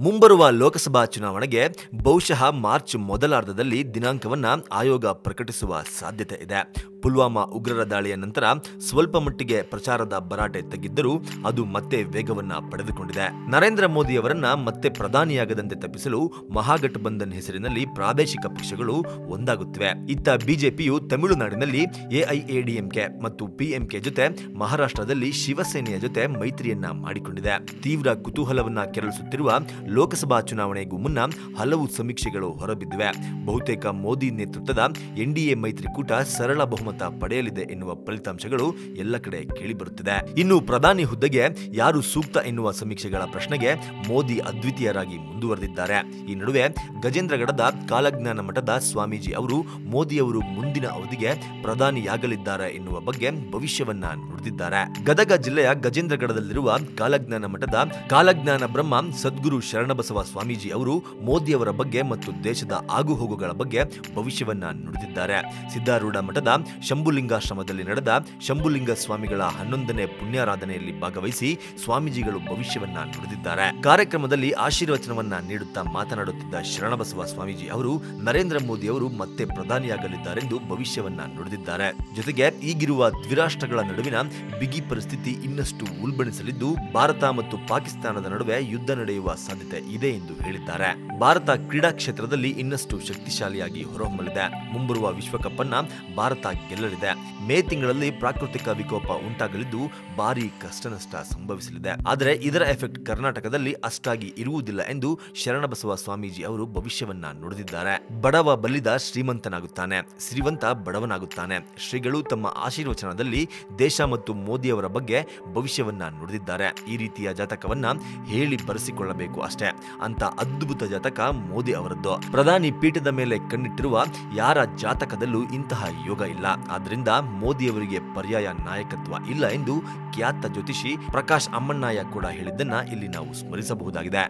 ಮುಂಬರುವ ಲೋಕಸಭಾ ಚುನಾವಣೆಗೆ ಬಹುಶಃ ಮಾರ್ಚ್ ಮೊದಲಾರ್ಧದಲ್ಲಿ ದಿನಾಂಕವನ್ನ ಆಯೋಗ ಪ್ರಕಟಿಸುವ ಸಾಧ್ಯತೆ ಇದೆ. ಪುಲ್ವಾಮಾ ಉಗ್ರರ ದಾಳಿಯ ನಂತರ ಸ್ವಲ್ಪ ಮಟ್ಟಿಗೆ ಪ್ರಚಾರದ ಭರಾಟೆ ತಗ್ಗಿದ್ದರೂ ಅದು ಮತ್ತೆ ವೇಗವನ್ನ ಪಡೆದುಕೊಂಡಿದೆ. ನರೇಂದ್ರ ಮೋದಿ ಅವರನ್ನ ಮತ್ತೆ ಪ್ರಧಾನಿಯಾಗದಂತೆ ತಪ್ಪಿಸಲು ಮಹಾಗಠಬಂಧನ್ ಹೆಸರಿನಲ್ಲಿ ಪ್ರಾದೇಶಿಕ ಪಕ್ಷಗಳು ಒಂದಾಗುತ್ತಿವೆ. ಇತ್ತ ಬಿಜೆಪಿಯು ತಮಿಳುನಾಡಿನಲ್ಲಿ ಎಐಎಡಿಎಂಕೆ ಮತ್ತು ಪಿಎಂಕೆ ಜೊತೆ ಮಹಾರಾಷ್ಟ್ರದಲ್ಲಿ ಶಿವಸೇನೆಯ ಜೊತೆ ಮೈತ್ರಿಯನ್ನ ಮಾಡಿಕೊಂಡಿದೆ. ತೀವ್ರ ಕುತೂಹಲವನ್ನ ಕೆರಳಿಸುತ್ತಿರುವ ಲೋಕಸಭಾ ಚುನಾವಣೆಗೂ ಮುನ್ನ ಹಲವು ಸಮೀಕ್ಷೆಗಳು ಹೊರಬಿದ್ದಿವೆ. ಬಹುತೇಕ ಮೋದಿ ನೇತೃತ್ವದ ಎನ್ಡಿಎ ಮೈತ್ರಿಕೂಟ ಸರಳ ಬಹುಮತ ಪಡೆಯಲಿದೆ ಎನ್ನುವ ಫಲಿತಾಂಶಗಳು ಎಲ್ಲ ಕಡೆ ಕೇಳಿಬರುತ್ತಿದೆ. ಇನ್ನು ಪ್ರಧಾನಿ ಹುದ್ದೆಗೆ ಯಾರು ಸೂಕ್ತ ಎನ್ನುವ ಸಮೀಕ್ಷೆಗಳ ಪ್ರಶ್ನೆಗೆ ಮೋದಿ ಅದ್ವಿತೀಯರಾಗಿ ಮುಂದುವರೆದಿದ್ದಾರೆ. ಈ ನಡುವೆ ಗಜೇಂದ್ರಗಢದ ಕಾಲಜ್ಞಾನ ಮಠದ ಸ್ವಾಮೀಜಿ ಅವರು ಮೋದಿಯವರು ಮುಂದಿನ ಅವಧಿಗೆ ಪ್ರಧಾನಿಯಾಗಲಿದ್ದಾರೆ ಎನ್ನುವ ಬಗ್ಗೆ ಭವಿಷ್ಯವನ್ನ ನುಡಿದಿದ್ದಾರೆ. ಗದಗ ಜಿಲ್ಲೆಯ ಗಜೇಂದ್ರಗಡದಲ್ಲಿರುವ ಕಾಲಜ್ಞಾನ ಮಠದ ಕಾಲಜ್ಞಾನ ಬ್ರಹ್ಮ ಸದ್ಗುರು ಶರಣಬಸವ ಸ್ವಾಮೀಜಿ ಅವರು ಮೋದಿಯವರ ಬಗ್ಗೆ ಮತ್ತು ದೇಶದ ಆಗುಹೋಗುಗಳ ಬಗ್ಗೆ ಭವಿಷ್ಯವನ್ನ ನುಡಿದಿದ್ದಾರೆ. ಸಿದ್ದಾರೂಢ ಮಠದ ಶಂಭುಲಿಂಗಾಶ್ರಮದಲ್ಲಿ ನಡೆದ ಶಂಭುಲಿಂಗ ಸ್ವಾಮಿಗಳ ಹನ್ನೊಂದನೇ ಪುಣ್ಯಾರಾಧನೆಯಲ್ಲಿ ಭಾಗವಹಿಸಿ ಸ್ವಾಮೀಜಿಗಳು ಭವಿಷ್ಯವನ್ನ ನುಡಿದಿದ್ದಾರೆ. ಕಾರ್ಯಕ್ರಮದಲ್ಲಿ ಆಶೀರ್ವಚನವನ್ನ ನೀಡುತ್ತಾ ಮಾತನಾಡುತ್ತಿದ್ದ ಶರಣಬಸವ ಸ್ವಾಮೀಜಿ ಅವರು ನರೇಂದ್ರ ಮೋದಿ ಅವರು ಮತ್ತೆ ಪ್ರಧಾನಿಯಾಗಲಿದ್ದಾರೆಂದು ಭವಿಷ್ಯವನ್ನ ನುಡಿದಿದ್ದಾರೆ. ಜೊತೆಗೆ ಈಗಿರುವ ದ್ವಿರಾಷ್ಟ್ರಗಳ ನಡುವಿನ ಬಿಗಿ ಪರಿಸ್ಥಿತಿ ಇನ್ನಷ್ಟು ಉಲ್ಬಣಿಸಲಿದ್ದು, ಭಾರತ ಮತ್ತು ಪಾಕಿಸ್ತಾನದ ನಡುವೆ ಯುದ್ಧ ನಡೆಯುವ ಸಾಧ್ಯತೆ ಇದೆ ಎಂದು ಹೇಳಿದ್ದಾರೆ. ಭಾರತ ಕ್ರೀಡಾ ಕ್ಷೇತ್ರದಲ್ಲಿ ಇನ್ನಷ್ಟು ಶಕ್ತಿಶಾಲಿಯಾಗಿ ಹೊರಹೊಮ್ಮಲಿದೆ. ಮುಂಬರುವ ವಿಶ್ವಕಪ್ ಅನ್ನ ಭಾರತ ಗೆಲ್ಲಲಿದೆ. ಮೇ ತಿಂಗಳಲ್ಲಿ ಪ್ರಾಕೃತಿಕ ವಿಕೋಪ ಉಂಟಾಗಲಿದ್ದು ಭಾರಿ ಕಷ್ಟನಷ್ಟ ಸಂಭವಿಸಲಿದೆ. ಆದರೆ ಇದರ ಎಫೆಕ್ಟ್ ಕರ್ನಾಟಕದಲ್ಲಿ ಅಷ್ಟಾಗಿ ಇರುವುದಿಲ್ಲ ಎಂದು ಶರಣಬಸವ ಸ್ವಾಮೀಜಿ ಅವರು ಭವಿಷ್ಯವನ್ನ ನುಡಿದಿದ್ದಾರೆ. ಬಡವ ಬಲ್ಲಿದ ಶ್ರೀಮಂತನಾಗುತ್ತಾನೆ. ಶ್ರೀಮಂತ ಬಡವನಾಗುತ್ತಾನೆ. ಶ್ರೀಗಳು ತಮ್ಮ ಆಶೀರ್ವಚನದಲ್ಲಿ ದೇಶ ಮತ್ತು ಮೋದಿಯವರ ಬಗ್ಗೆ ಭವಿಷ್ಯವನ್ನ ನುಡಿದಿದ್ದಾರೆ. ಈ ರೀತಿಯ ಜಾತಕವನ್ನ ಹೇಳಿ ಬರೆಸಿಕೊಳ್ಳಬೇಕು ಅಷ್ಟೇ. ಅಂತ ಅದ್ಭುತ ಜಾತಕ ಮೋದಿ ಅವರದ್ದು. ಪ್ರಧಾನಿ ಪೀಠದ ಮೇಲೆ ಕಣ್ಣಿಟ್ಟಿರುವ ಯಾರ ಜಾತಕದಲ್ಲೂ ಇಂತಹ ಯೋಗ ಇಲ್ಲ. ಆದ್ರಿಂದ ಮೋದಿಯವರಿಗೆ ಪರ್ಯಾಯ ನಾಯಕತ್ವ ಇಲ್ಲ ಎಂದು ಖ್ಯಾತ ಜ್ಯೋತಿಷಿ ಪ್ರಕಾಶ್ ಅಮ್ಮಣ್ಣಾಯ ಕೂಡ ಹೇಳಿದ್ದನ್ನ ಇಲ್ಲಿ ನಾವು ಸ್ಮರಿಸಬಹುದಾಗಿದೆ.